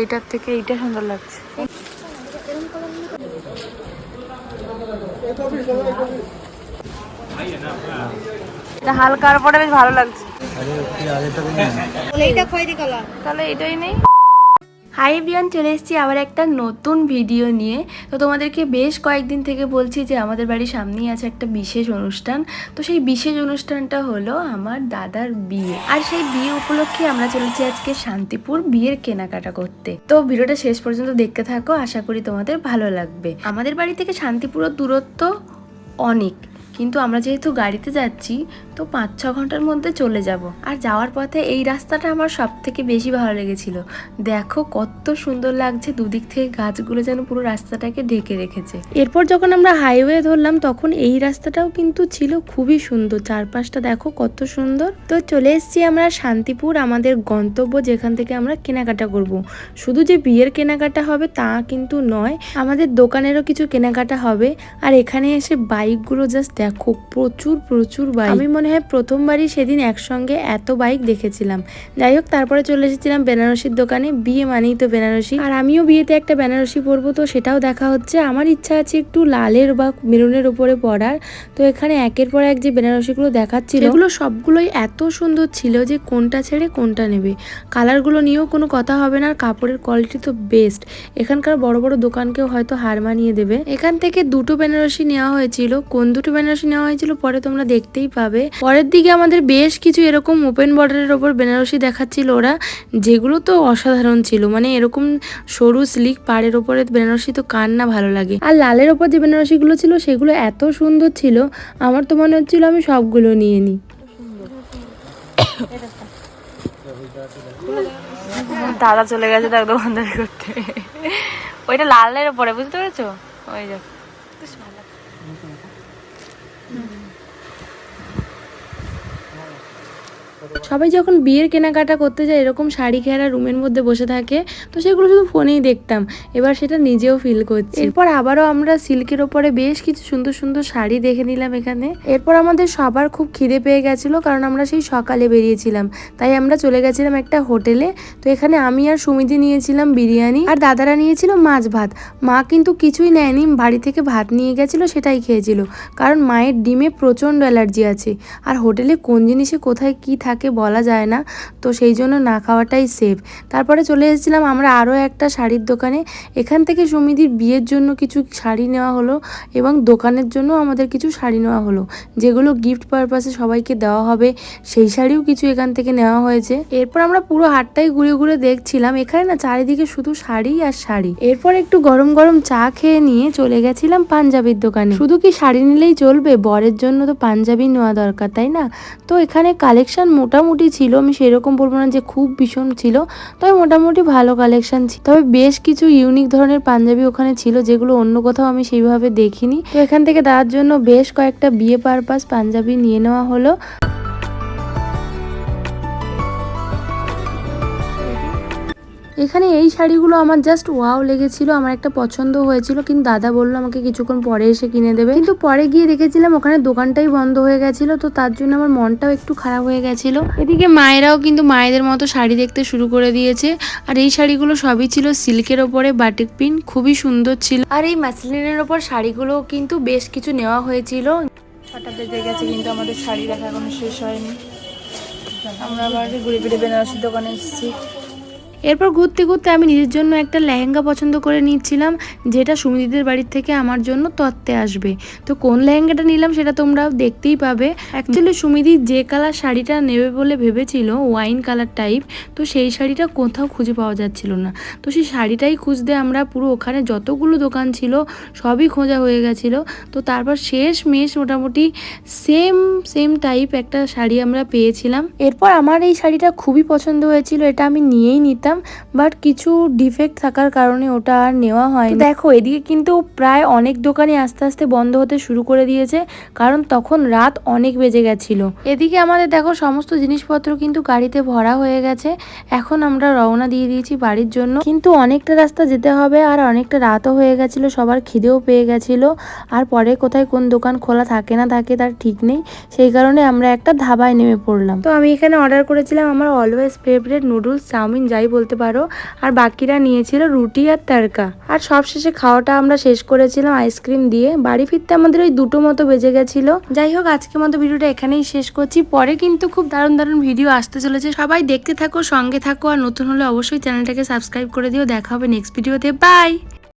এইটার থেকে এইটা সুন্দর লাগছে। এটা হালকার পরে বেশ ভালো লাগছে। তাহলে এটাই নেই। হাই এভরিওয়ান চলে এসেছি আবার একটা নতুন ভিডিও নিয়ে। তো তোমাদেরকে বেশ কয়েকদিন থেকে বলছি যে আমাদের বাড়ির সামনেই আছে একটা বিশেষ অনুষ্ঠান। তো সেই বিশেষ অনুষ্ঠানটা হলো আমার দাদার বিয়ে। আর সেই বিয়ে উপলক্ষে আমরা চলেছি আজকে শান্তিপুর বিয়ের কেনাকাটা করতে। তো ভিডিওটা শেষ পর্যন্ত দেখতে থাকো, আশা করি তোমাদের ভালো লাগবে। আমাদের বাড়ি থেকে শান্তিপুরের দূরত্ব অনেক। কিন্তু আমরা যেহেতু গাড়িতে যাচ্ছি তো পাঁচ, ছ ঘণ্টার মধ্যে চলে যাব। আর যাওয়ার পথে এই রাস্তাটা আমার সব থেকে বেশি ভালো লেগেছিল। দেখো কত সুন্দর লাগছে দুদিক থেকে গাছগুলো যেন পুরো রাস্তাটাকে ঢেকে রেখেছে। এরপর যখন আমরা হাইওয়ে ধরলাম, তখন এই রাস্তাটাও কিন্তু ছিল খুবই সুন্দর। চারপাশটা দেখো কত সুন্দর। তো চলে এসেছি আমরা শান্তিপুর, আমাদের গন্তব্য যেখান থেকে আমরা কেনাকাটা করব। শুধু যে বিয়ের কেনাকাটা হবে তা কিন্তু নয়, আমাদের দোকানেরও কিছু কেনাকাটা হবে। আর এখানে এসে বাইকগুলো জাস্ট দেখো, প্রচুর প্রচুর বাইক আমি মনে হয় প্রথমবারই সেদিন একসঙ্গে এত বাইক দেখেছিলাম। যাই হোক তারপরে চলে এসেছিলাম বেনারসির দোকানে বিয়ে মানেই তো বেনারসি। আর আমিও বিয়েতে একটা বেনারসি পরবো তো সেটাও দেখা হচ্ছে। আমার ইচ্ছা আছে একটু লালের বা মেরুনের উপরে পরার। তো এখানে একের পর এক যে বেনারসিগুলো দেখাচ্ছিল এগুলো সবগুলোই এত সুন্দর ছিল যে কোনটা ছেড়ে কোনটা নেবে। কালারগুলো নিয়েও কোনো কথা হবে না আর কাপড়ের কোয়ালিটি তো বেস্ট এখানকার বড় বড় দোকানকেও হয়তো হার মানিয়ে দেবে। এখান থেকে দুটো বেনারসি নেওয়া হয়েছিল। কোন দুটো বেনারসি নেওয়া হয়েছিল পরে তোমরা দেখতেই পাবে। পরের দিকে আমাদের বেশ কিছু এরকম ওপেন বর্ডারের ওপর বেনারসি দেখাচ্ছিল ওরা, যেগুলো তো অসাধারণ ছিল। মানে এরকম সরু স্লিক পাড়ের ওপরে বেনারসি তো কার না ভালো লাগে। আর লালের ওপর যে বেনারসিগুলো ছিল, সেগুলো এত সুন্দর ছিল, আমার তো মনে হচ্ছিল আমি সবগুলো নিয়ে নিই। দাদা চলে গেছে দেখ দোকানদারি করতে। ওইটা লালের ওপরে, বুঝতে পেরেছ? ওই দেখ বেশ ভালো সবাই যখন বিয়ের কেনাকাটা করতে যায়, এরকম শাড়ি ঘেরা রুমের মধ্যে বসে থাকে, তো সেগুলো শুধু ফোনেই দেখতাম। এবার সেটা নিজেও ফিল করছি। এরপর আবারও আমরা সিল্কের ওপরে বেশ কিছু সুন্দর সুন্দর শাড়ি দেখে নিলাম এখানে। এরপর আমাদের সবার খুব খিদে পেয়ে গেছিল, কারণ আমরা সেই সকালে বেরিয়েছিলাম। তাই আমরা চলে গেছিলাম একটা হোটেলে। তো এখানে আমি আর সুমিতি নিয়েছিলাম বিরিয়ানি, আর দাদারা নিয়েছিল মাছ ভাত। মা কিন্তু কিছুই নেয়নি, বাড়ি থেকে ভাত নিয়ে গেছিল, সেটাই খেয়েছিল। কারণ মায়ের ডিমে প্রচণ্ড অ্যালার্জি আছে। আর হোটেলে কোন জিনিসে কোথায় কী থাকে বলা যায় না। তো সেই জন্য না খাওয়াটাই সেফ তারপরে চলে এসেছিলাম আমরা আরও একটা শাড়ির দোকানে। এখান থেকে সুমিদির বিয়ের জন্য কিছু শাড়ি নেওয়া হলো এবং দোকানের জন্য আমাদের কিছু শাড়ি নেওয়া হলো। যেগুলো গিফট পারপাসে সবাইকে দেওয়া হবে, সেই শাড়িও কিছু এখান থেকে নেওয়া হয়েছে। এরপর আমরা পুরো হাটটাই ঘুরে ঘুরে দেখছিলাম। এখানে না চারিদিকে শুধু শাড়ি আর শাড়ি। এরপর একটু গরম গরম চা খেয়ে নিয়ে চলে গেছিলাম পাঞ্জাবির দোকানে। শুধু কি শাড়ি নিলেই চলবে? বরের জন্য তো পাঞ্জাবি নেওয়া দরকার, তাই না? তো এখানে কালেকশন মোটামুটি ছিল, আমি সেরকম বলব না যে খুব ভীষণ ছিল, তবে মোটামুটি ভালো কালেকশন ছিল। তবে বেশ কিছু ইউনিক ধরনের পাঞ্জাবি ওখানে ছিল, যেগুলো অন্য কোথাও আমি সেইভাবে দেখিনি। তো এখান থেকে দেওয়ার জন্য বেশ কয়েকটা বিয়ে পারপাস পাঞ্জাবি নিয়ে নেওয়া হলো। এখানে এই শাড়িগুলো আমার জাস্ট ওয়াও লেগেছিল, আমার একটা পছন্দ হয়েছিল, কিন্তু দাদা বলল আমাকে কিছুক্ষণ পরে এসে কিনে দেবে। কিন্তু পরে গিয়ে দেখেছিলাম ওখানে দোকানটাই বন্ধ হয়ে গেছিল, তো তার জন্য আমার মনটাও একটু খারাপ হয়ে গেছিল। এদিকে মায়েরাও কিন্তু মায়েদের মতো শাড়ি দেখতে শুরু করে দিয়েছে, আর এই শাড়িগুলো সবই ছিল সিল্কের ওপরে বাটিক পিন খুবই সুন্দর ছিল। আর এই মাসলিনের ওপর শাড়িগুলো কিন্তু বেশ কিছু নেওয়া হয়েছিল। ছটা বেজে গেছে, কিন্তু আমাদের শাড়ি দেখা এখনও শেষ হয়নি। আমরা আবার ঘুরে ফিরে বেনারসির দোকানে এসেছি। এরপর ঘুরতে ঘুরতে আমি নিজের জন্য একটা লেহেঙ্গা পছন্দ করে নিচ্ছিলাম, যেটা সুমিদিদের বাড়ির থেকে আমার জন্য তত্ত্বে আসবে। তো কোন লেহেঙ্গাটা নিলাম সেটা তোমরা দেখতেই পাবে। অ্যাকচুয়ালি সুমিদি যে কালার শাড়িটা নেবে বলে ভেবেছিল ওয়াইন কালার টাইপ তো সেই শাড়িটা কোথাও খুঁজে পাওয়া যাচ্ছিল না। তো সেই শাড়িটাই খুঁজতে আমরা পুরো ওখানে যতগুলো দোকান ছিল, সবই খোঁজা হয়ে গেছিল। তো তারপর শেষ মেশ মোটামুটি সেম সেম টাইপ একটা শাড়ি আমরা পেয়েছিলাম। এরপর আমার এই শাড়িটা খুবই পছন্দ হয়েছিল, এটা আমি নিয়েই নিতাম। বাট কিছু ডিফেক্ট থাকার কারণে ওটা আর নেওয়া হয় দেখো এদিকে কিন্তু প্রায় অনেক দোকানই আস্তে আস্তে বন্ধ হতে শুরু করে দিয়েছে কারণ তখন রাত অনেক বেজে গেছিল। এদিকে আমাদের দেখো সমস্ত জিনিসপত্র কিন্তু গাড়িতে ভরা হয়ে গেছে এখন আমরা রওনা দিয়ে দিয়েছি বাড়ির জন্য। কিন্তু অনেকটা রাস্তা যেতে হবে আর অনেকটা রাতও হয়ে গেছিল সবার খিদেও পেয়ে গেছিল আর পরে কোথায় কোন দোকান খোলা থাকে না থাকে তার ঠিক নেই সেই কারণে আমরা একটা ধাবায় নেমে পড়লাম। তো আমি এখানে অর্ডার করেছিলাম আমার অলওয়েজ ফেভারিট নুডলস চাউমিন যাই বলতে পারো। আর বাকিরা নিয়েছিল রুটি আর তারকা আর সবশেষে খাওয়াটা আমরা শেষ করেছিলাম আইসক্রিম দিয়ে। বাড়ি ফিরতে আমাদের ওই দুটো মতো বেজে গেছিল। যাই হোক, আজকের মতো ভিডিওটা এখানেই শেষ করছি। পরে কিন্তু খুব দারুণ দারুণ ভিডিও আসতে চলেছে। সবাই দেখতে থাকো, সঙ্গে থাকো। আর নতুন হলে অবশ্যই চ্যানেলটাকে সাবস্ক্রাইব করে দিও। দেখা হবে নেক্সট ভিডিওতে বাই